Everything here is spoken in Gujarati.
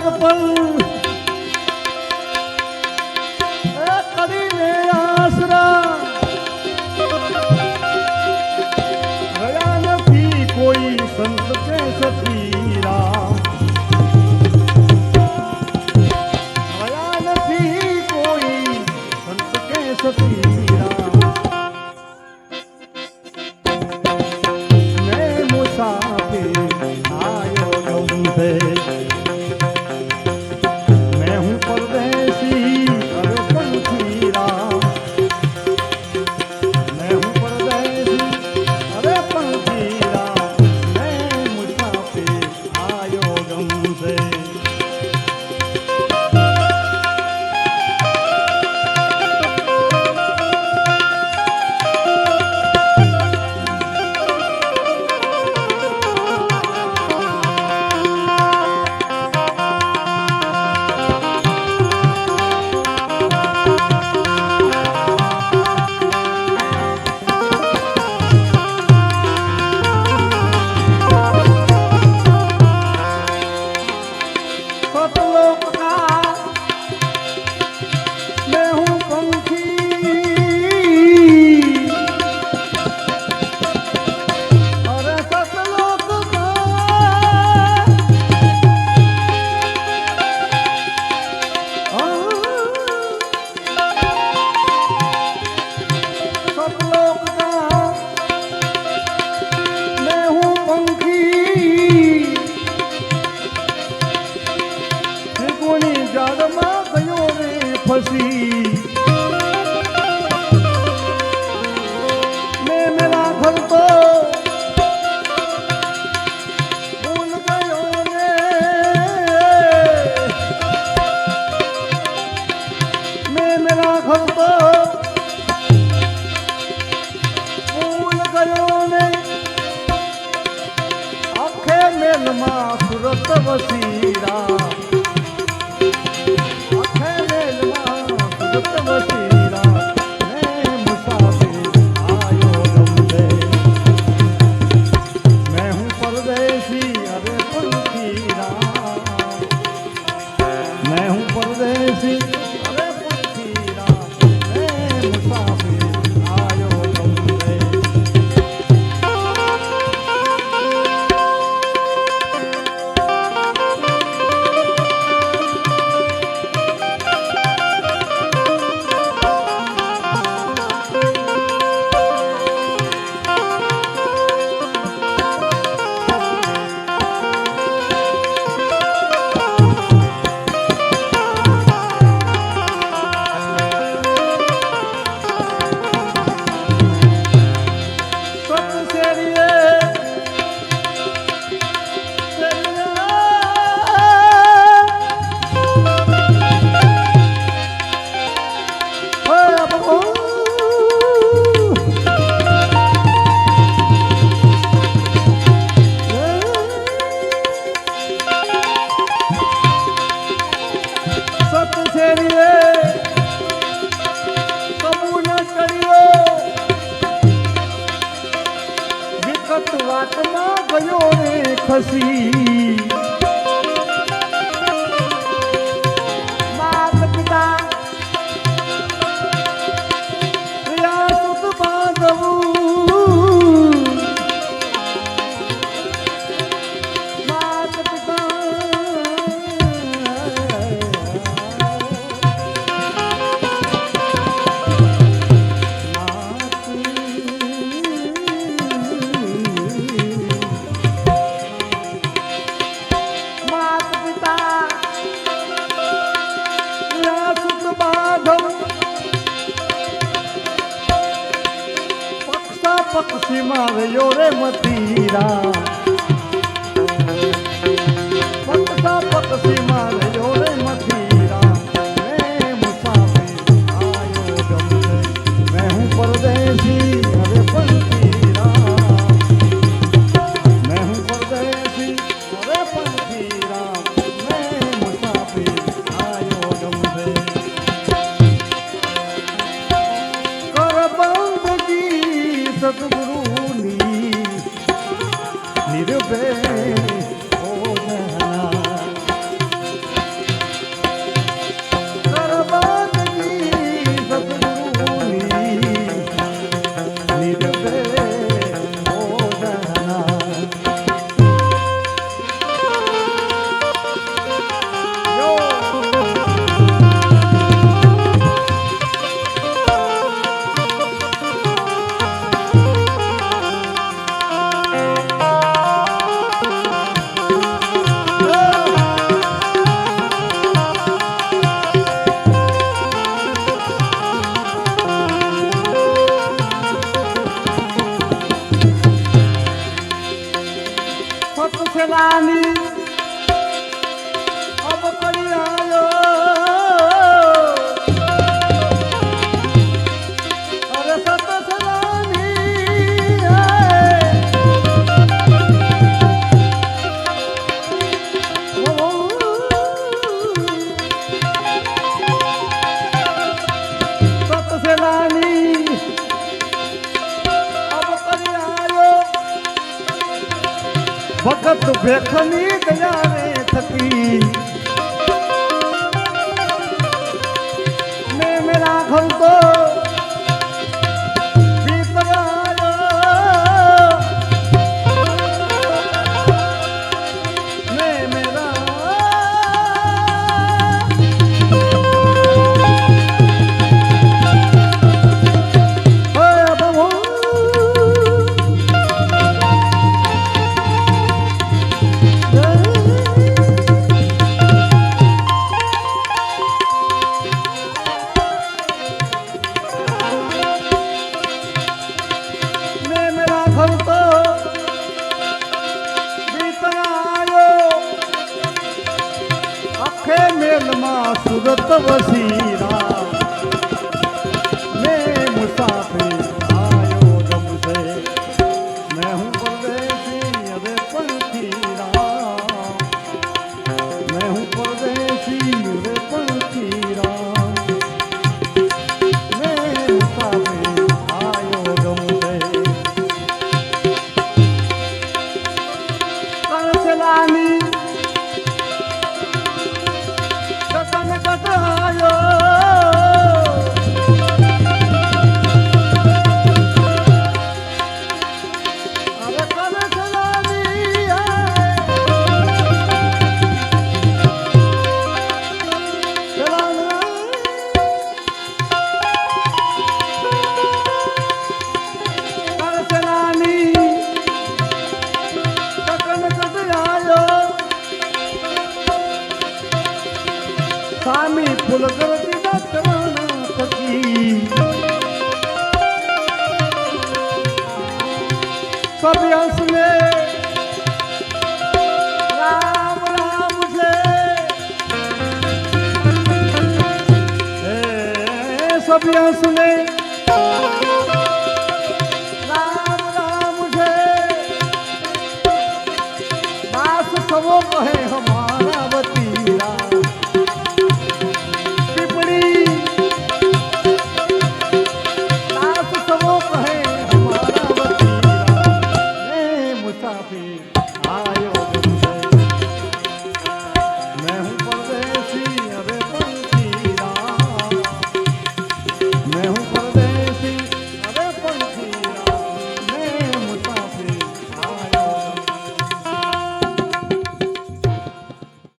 અર્પણ કરીને આશરા. ગયા નથી કોઈ સંત કે સતીરા ગયા નથી પછી મેં મેરા ભરતો સુરત વસી. फसी પક્ષી માં રહ્યો રે મતીરા પક્ષા પક્ષી માં રહ્યો રે ડૂબે ઓ oh, ભેખની દયા રે થકી. મેં મેરા ઘર તો મેલમાં સુરત સભી હસલે રામ રામ છે સભી હસલે રામ કહે હો.